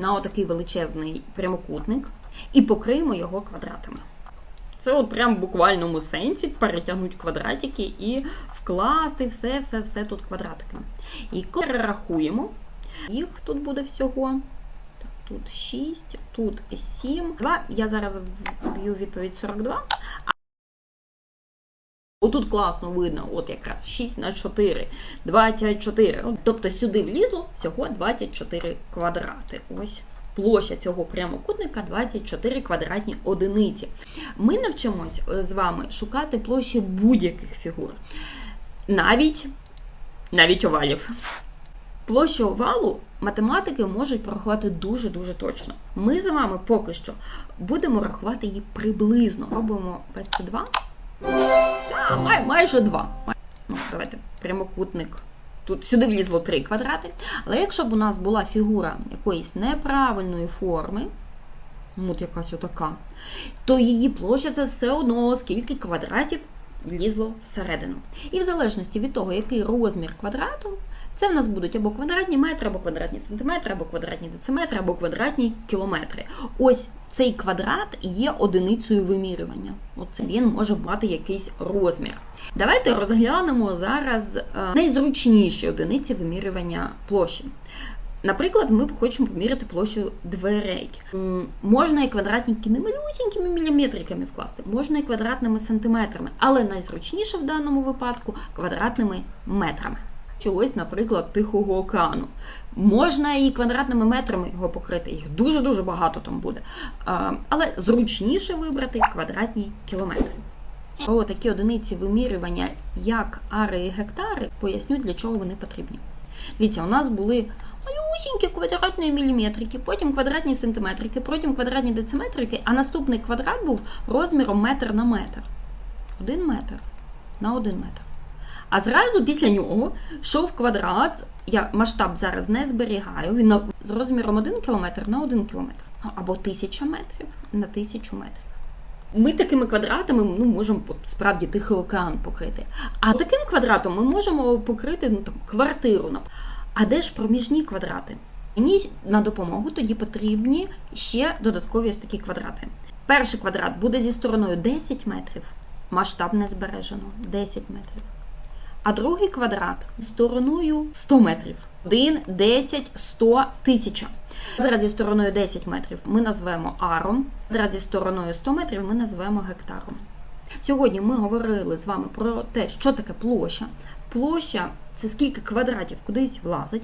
на отакий величезний прямокутник і покриємо його квадратами. Це от прям в буквальному сенсі перетягнути квадратики і вкласти все, все, все тут квадратиками. І перерахуємо, їх тут буде всього. Тут 6, тут 7. 2. Я зараз вб'ю відповідь 42. Отут класно видно, от якраз 6 на 4, 24. Ну, Тобто сюди влізло всього 24 квадрати. Ось площа цього прямокутника 24 квадратні одиниці. Ми навчимось е, з вами шукати площі будь-яких фігур, навіть, навіть овалів. Площу овалу математики можуть порахувати дуже-дуже точно. Ми з вами поки що будемо рахувати її приблизно. Робимо вести 2. Май, майже два. Ну, давайте прямокутник. Тут сюди влізло три квадрати. Але якщо б у нас була фігура якоїсь неправильної форми, ну, от якась отака, то її площа це все одно скільки квадратів влізло всередину. І в залежності від того, який розмір квадрату, це в нас будуть або квадратні метри, або квадратні сантиметри, або квадратні дециметри, або квадратні кілометри. Ось цей квадрат є одиницею вимірювання. Оце він може мати якийсь розмір. Давайте розглянемо зараз е, найзручніші одиниці вимірювання площі. Наприклад, ми хочемо поміряти площу дверей. Можна і квадратненькими малюсінькими міліметриками вкласти, можна і квадратними сантиметрами, але найзручніше в даному випадку квадратними метрами. Чогось, наприклад, Тихого океану. Можна і квадратними метрами його покрити, їх дуже-дуже багато там буде. Але зручніше вибрати квадратні кілометри. Про такі одиниці вимірювання, як ари і гектари, поясню, для чого вони потрібні. Дивіться, у нас були малюсінькі квадратні міліметрики, потім квадратні сантиметрики, потім квадратні дециметрики, а наступний квадрат був розміром метр на метр. Один метр на один метр. А зразу після нього йшов квадрат, я масштаб зараз не зберігаю, він з розміром 1 км на 1 км. Або 1000 метрів на 1000 метрів. Ми такими квадратами ну, можемо справді Тихий океан покрити. А таким квадратом ми можемо покрити ну, там, квартиру. А де ж проміжні квадрати? Мені на допомогу тоді потрібні ще додаткові ось такі квадрати. Перший квадрат буде зі стороною 10 метрів, масштаб не збережено 10 метрів. А другий квадрат стороною 100 метрів. 1, 10, 100, 1000. Квадрат зі стороною 10 метрів ми назвемо аром. Квадрат зі стороною 100 метрів ми назвемо гектаром. Сьогодні ми говорили з вами про те, що таке площа. Площа це скільки квадратів кудись влазить.